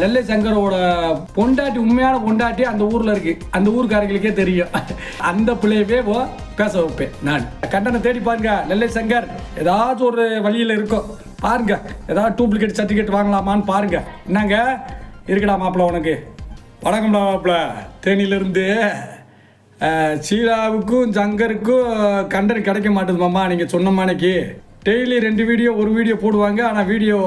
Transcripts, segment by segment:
நெல்லை சங்கரோட பொண்டாட்டி உண்மையான பொண்டாட்டி அந்த ஊர்ல இருக்கு. அந்த ஊருக்காரங்களுக்கே தெரியும். அந்த பிள்ளையவே ஓ பேச வைப்பேன் நான். கண்டனை தேடி பாருங்க நெல்லை சங்கர். ஏதாச்சும் ஒரு வழியில் இருக்கும். பாருங்க ஏதாவது டூப்ளிகேட் சர்டிஃபிகேட் வாங்கலாமான்னு பாருங்க. என்னங்க? இருக்குடா மாப்பிள்ள உனக்கு. வணக்கம்டா மாப்பிள்ள தேனியிலிருந்து சீலாவுக்கும் ஜங்கருக்கும் கண்டன் கிடைக்க மாட்டேது மாமா நீங்கள் சொன்ன மாணிக்கு. டெய்லி ரெண்டு வீடியோ ஒரு வீடியோ போடுவாங்க ஆனால் வீடியோ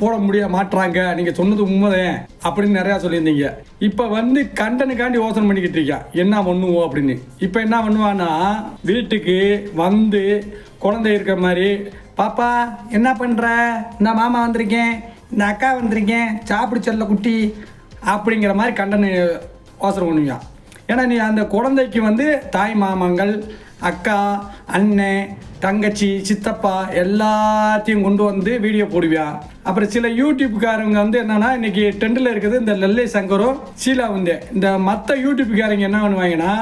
போட முடிய மாட்றாங்க. நீங்கள் சொன்னது உண்மைதான். அப்படின்னு நிறையா சொல்லியிருந்தீங்க. இப்போ வந்து கண்டனுக்காண்டி யோசனை பண்ணிக்கிட்டு இருக்கான் என்ன பண்ணுவோம் அப்படின்னு. இப்போ என்ன பண்ணுவான்னா வீட்டுக்கு வந்து குழந்தை இருக்கிற மாதிரி பாப்பா என்ன பண்ணுற இந்த மாமா வந்திருக்கேன். இந்த அக்கா வந்திருக்கேன். சாப்பிடு செல்ல குட்டி. அப்படிங்கிற மாதிரி கண்டனு யோசனை பண்ணுவான் ஏன்னா நீ அந்த குழந்தைக்கு வந்து தாய் மாமங்கள் அக்கா அண்ணன் தங்கச்சி சித்தப்பா எல்லாத்தையும் கொண்டு வந்து வீடியோ போடுவியான் அப்புறம் சில யூடியூப்காரங்க வந்து என்னன்னா இன்னைக்கு ட்ரெண்டில் இருக்குது இந்த லல்லை சங்கரும் சீலா வந்து. இந்த மற்ற யூடியூப்காரங்க என்ன பண்ணுவாங்கன்னா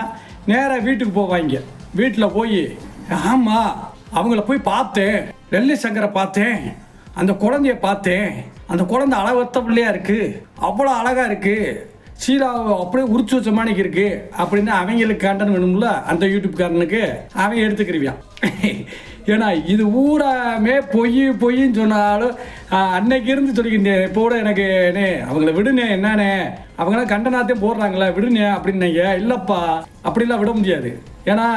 நேராக வீட்டுக்கு போவாங்க. வீட்டில் போய் ஆமாம் அவங்கள போய் பார்த்தேன். லல்லை சங்கரை பார்த்தேன். அந்த குழந்தைய பார்த்தேன். அந்த குழந்தை அளவத்த பிள்ளையா இருக்கு. அவ்வளோ அழகா இருக்கு. சீலா அப்படியே உரிச்சு வச்ச மாணிக்கு இருக்கு அப்படின்னு அவங்களுக்கு கண்டன் வேணும்ல அந்த யூடியூப்காரனுக்கு அவன் எடுத்துக்கிருவியான் ஏன்னா இது ஊராமே பொய் பொய்ன்னு சொன்னாலும் அன்னைக்கு இருந்து சொல்லிக்கிட்டேன் இப்போ கூட எனக்கு அண்ணே அவங்கள விடுனே என்னண்ணே அவங்களாம் கண்டனாத்தையும் போடுறாங்களே விடுனே அப்படின்னீங்க இல்லைப்பா. அப்படிலாம் விட முடியாது. ஏன்னா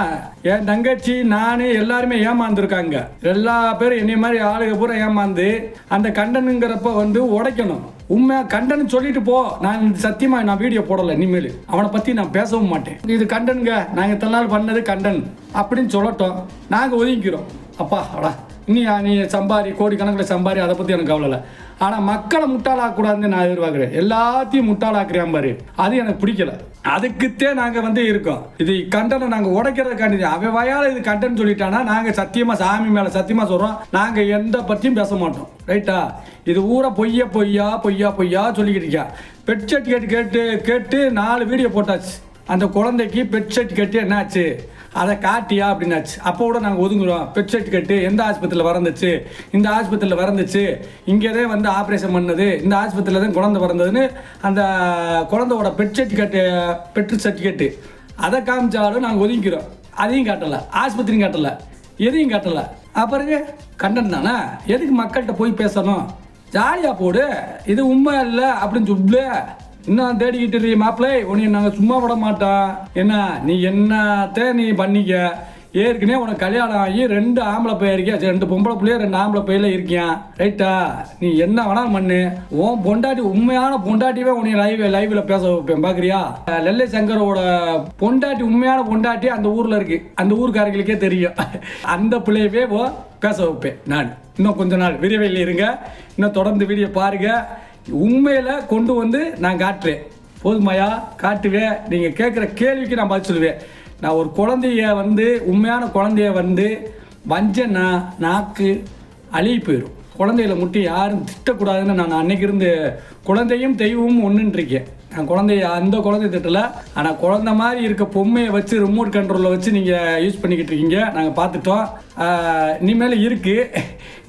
என் தங்கச்சி நான் எல்லாருமே ஏமாந்துருக்காங்க. எல்லா பேரும் என்னை மாதிரி ஆளுக பூரா ஏமாந்து அந்த கண்டனுங்கிறப்ப வந்து உடைக்கணும். உண்மை கண்டன் சொல்லிட்டு போ. நான் சத்தியமா நான் வீடியோ போடல இனிமேல். அவனை பத்தி நான் பேசவும் மாட்டேன். இது கண்டனுங்க. நாங்க இத்தனை நாள் பண்ணது கண்டன். அப்படின்னு சொல்லட்டும். நாங்க ஒதுங்கிக்கிறோம். அப்பா அடா நீ நீ சம்பாரி கோடிக்கணக்கில் சம்பாரி அதை பற்றி எனக்கு கவலை இல்லை ஆனால் மக்களை முட்டாளாக்கூடாதுன்னு நான் எதிர்பார்க்குறேன். எல்லாத்தையும் முட்டாளாக்குறேன் பாரு. அது எனக்கு பிடிக்கல. அதுக்குத்தே நாங்கள் வந்து இருக்கோம். இது கண்டனை நாங்கள் உடைக்கிறதுக்காண்டி தான். அவன் வயால் இது கண்டன் சொல்லிட்டானா நாங்கள் சத்தியமாக சாமி மேலே சத்தியமாக சொல்கிறோம் நாங்கள் எந்த பற்றியும் பேச மாட்டோம். ரைட்டா இது ஊரை பொய்யா பொய்யா பொய்யா பொய்யா சொல்லிக்கிட்டு இருக்கா. பெட் சர்டிஃபிகேட் கேட்டு கேட்டு நாலு வீடியோ போட்டாச்சு. அந்த குழந்தைக்கு பெட் கேட்டு என்னாச்சு? அதை காட்டியா அப்படின்னாச்சு. அப்போ கூட நாங்கள் ஒதுங்குறோம். பெட் சர்டிஃபிகேட்டு எந்த ஆஸ்பத்திரியில் வறந்துச்சு? இந்த ஆஸ்பத்திரியில் வறந்துச்சு. இங்கே தான் வந்து ஆப்ரேஷன் பண்ணது. இந்த ஆஸ்பத்திரியில் தான் குழந்தை பிறந்ததுன்னு அந்த குழந்தையோட பெட் சர்டிஃபிகேட்டு பெட் சர்டிஃபிகேட்டு அதை காமிச்சாலும் நாங்கள் ஒதுங்கிக்கிறோம். அதையும் காட்டலை. ஆஸ்பத்திரியும் காட்டலை. எதையும் காட்டலை. அப்புறம் கண்டன் தானே? எதுக்கு மக்கள்கிட்ட போய் பேசணும்? ஜாலியாக போடு. இது உண்மை இல்லை அப்படின்னு சொல்லு. இன்னும் தேடிக்கிட்டு இருக்கீ மாப்பிள்ளை? உன்னை நாங்கள் சும்மா விட மாட்டோம் என்ன நீ என்னத்த நீ பண்ணிக்க? ஏற்கனவே உனக்கு கல்யாணம் ஆகி ரெண்டு ஆம்பளை பையன் இருக்கியா? சரி, ரெண்டு பொம்பளை பிள்ளைய ரெண்டு ஆம்பளை பையில இருக்கியான் ரைட்டா நீ என்ன வேணாலும் பண்ணு. உன் பொண்டாட்டி உண்மையான பொண்டாட்டியே உன்னை லைவ் லைவ்ல பேச வைப்பேன். பாக்குறியா? லெல்லை சங்கரோட பொண்டாட்டி உண்மையான பொண்டாட்டி அந்த ஊர்ல இருக்கு. அந்த ஊர்க்காரங்களுக்கே தெரியும். அந்த பிள்ளையவே ஓ பேச வைப்பேன். நான். இன்னும் கொஞ்ச நாள். விரைவில் இருங்க. இன்னும் தொடர்ந்து வீடியோ பாருங்க. உண்மையில் கொண்டு வந்து நான் காட்டுறேன். போதுமாயா காட்டுவேன். நீங்கள் கேட்குற கேள்விக்கு நான் பதில் சொல்லுவேன். நான் ஒரு குழந்தைய வந்து உண்மையான குழந்தைய வந்து வஞ்சனா நாக்கு அழுகி போயிடும் குழந்தையில முட்டி யாரும் திட்டக்கூடாதுன்னு நான் அன்னைக்கு இருந்து குழந்தையும் தெய்வமும் ஒன்றுன்றிருக்கேன் நான் குழந்தைய அந்த குழந்தை திட்டல. ஆனால் குழந்த மாதிரி இருக்க பொம்மையை வச்சு ரிமோட் கண்ட்ரோலில் வச்சு நீங்கள் யூஸ் பண்ணிக்கிட்டு இருக்கீங்க. நாங்கள் பார்த்துட்டோம். இனிமேல் இருக்கு.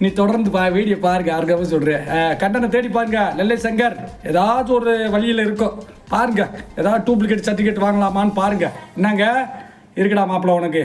நீ தொடர்ந்து பா வீடியோ பாருங்க யாருக்காவது சொல்கிறேன் கண்டனை தேடி பாருங்க நெல்லை சங்கர். ஏதாச்சும் ஒரு வழியில் இருக்கும். பாருங்க ஏதாவது டூப்ளிகேட் சர்டிஃபிகேட் வாங்கலாமான்னு பாருங்க. என்னங்க? இருக்கடா மாப்பிள்ள உனக்கு.